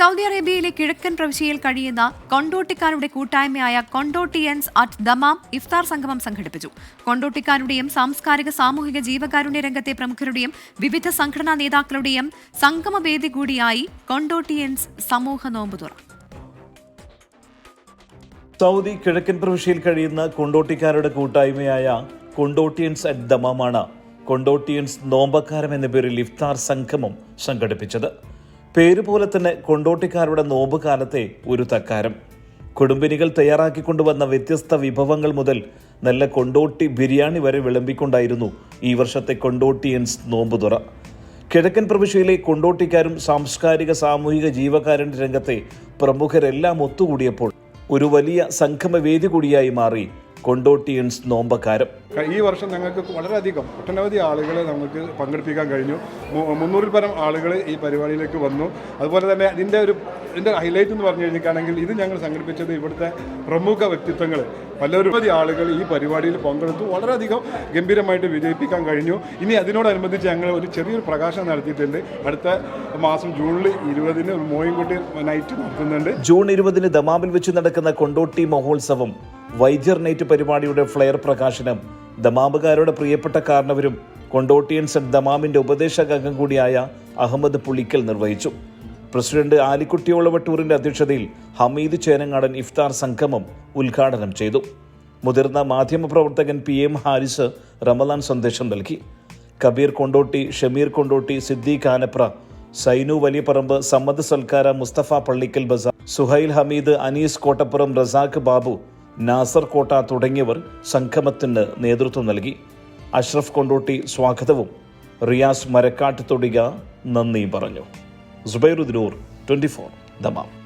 Saudi അറേബ്യയിലെ കിഴക്കൻ പ്രവിശ്യയിൽ കഴിയുന്ന കൊണ്ടോട്ടിക്കാരുടെ കൂട്ടായ്മയായ കൊണ്ടോട്ടിയൻസ് അറ്റ് ദമാം ഇഫ്താർ സംഗമം സംഘടിപ്പിച്ചു. കൊണ്ടോട്ടിക്കാരുടെയും സാംസ്കാരിക സാമൂഹിക ജീവകാരുണ്യ രംഗത്തെ പ്രമുഖരുടെയും വിവിധ സംഘടനാ നേതാക്കളുടെയും സംഗമവേദി കൂടിയായി കൊണ്ടോട്ടിയൻസ് സമൂഹ നോമ്പുതുറ സൗദി കിഴക്കൻ പ്രവിശ്യയിൽ കഴിയുന്ന കൊണ്ടോട്ടിക്കാരുടെ കൂട്ടായ്മയായ കൊണ്ടോട്ടിയൻസ് അറ്റ് ദമാമാണ് കൊണ്ടോട്ടിയൻസ് നോമ്പക്കാരം എന്ന പേരിൽ ഇഫ്താർ സംഗമം സംഘടിപ്പിച്ചത്. പേര് പോലെ തന്നെ കൊണ്ടോട്ടിക്കാരുടെ നോമ്പ് കാലത്തെ ഒരു തക്കാരം. കുടുംബിനികൾ തയ്യാറാക്കിക്കൊണ്ടുവന്ന വ്യത്യസ്ത വിഭവങ്ങൾ മുതൽ നല്ല കൊണ്ടോട്ടി ബിരിയാണി വരെ വിളമ്പിക്കൊണ്ടായിരുന്നു ഈ വർഷത്തെ കൊണ്ടോട്ടിയൻസ് നോമ്പുതുറ. കിഴക്കൻ പ്രവിശ്യയിലെ കൊണ്ടോട്ടിക്കാരും സാംസ്കാരിക സാമൂഹിക ജീവകാരുണ്യ രംഗത്തെ പ്രമുഖരെല്ലാം ഒത്തുകൂടിയപ്പോൾ ഒരു വലിയ സംഗമവേദി കൂടിയായി മാറി കൊണ്ടോട്ടിയൻസ് നോമ്പക്കാരം. ഈ വർഷം ഞങ്ങൾക്ക് വളരെയധികം ഒട്ടനവധി ആളുകളെ നമുക്ക് പങ്കെടുപ്പിക്കാൻ കഴിഞ്ഞു. മുന്നൂറിൽ പരം ആളുകൾ ഈ പരിപാടിയിലേക്ക് വന്നു. അതുപോലെ തന്നെ ഇതിന്റെ ഒരു ഇതിന്റെ ഹൈലൈറ്റ് എന്ന് പറഞ്ഞു കഴിഞ്ഞിട്ടാണെങ്കിൽ ഇത് ഞങ്ങൾ സംഘടിപ്പിച്ചത് ഇവിടുത്തെ പ്രമുഖ വ്യക്തിത്വങ്ങൾ പലരുപതി ആളുകൾ ഈ പരിപാടിയിൽ പങ്കെടുത്തു. വളരെയധികം ഗംഭീരമായിട്ട് വിജയിപ്പിക്കാൻ കഴിഞ്ഞു. ഇനി അതിനോടനുബന്ധിച്ച് ഞങ്ങൾ ഒരു ചെറിയൊരു പ്രകാശനം നടത്തിയിട്ടുണ്ട്. അടുത്ത മാസം ജൂണിൽ ഇരുപതിന് മോയിൻകുട്ടി നൈറ്റ് നടത്തുന്നുണ്ട്. ജൂൺ ഇരുപതിന് ദമാമിൽ വെച്ച് നടക്കുന്ന കൊണ്ടോട്ടി മഹോത്സവം വൈദ്യർ നൈറ്റ് പരിപാടിയുടെ ഫ്ലെയർ പ്രകാശനം. ദമാമുകാരുടെ പ്രിയപ്പെട്ട കാരണവരും കൊണ്ടോട്ടിയൻസ് ആൻഡ് ദമാമിന്റെ ഉപദേശക അംഗം കൂടിയായ അഹമ്മദ് പുളിക്കൽ നിർവഹിച്ചു. പ്രസിഡന്റ് ആലിക്കുട്ടി ഒളവട്ടൂറിന്റെ അധ്യക്ഷതയിൽ ഹമീദ് ചേനങ്ങാടൻ ഇഫ്താർ സംഗമം ഉദ്ഘാടനം ചെയ്തു. മുതിർന്ന മാധ്യമപ്രവർത്തകൻ പി എം ഹാരിസ് റമദാൻ സന്ദേശം നൽകി. കബീർ കൊണ്ടോട്ടി ഷമീർ കൊണ്ടോട്ടി സിദ്ദീഖ് ആനപ്ര സൈനു വലിയപറമ്പ് സമ്മദ് സൽക്കാര മുസ്തഫ പള്ളിക്കൽ ബസാർ സുഹൈൽ ഹമീദ് അനീസ് കോട്ടപ്പുറം റസാഖ് ബാബു നാസർ കോട്ട തുടങ്ങിയവർ സംഗമത്തിന് നേതൃത്വം നൽകി. അഷ്റഫ് കൊണ്ടോട്ടി സ്വാഗതവും. റിയാസ് മരക്കാട്ട് തൊടിക നന്ദിയും പറഞ്ഞു. സുബൈറുദ്ദൂർ ട്വന്റി ഫോർ ദമാം.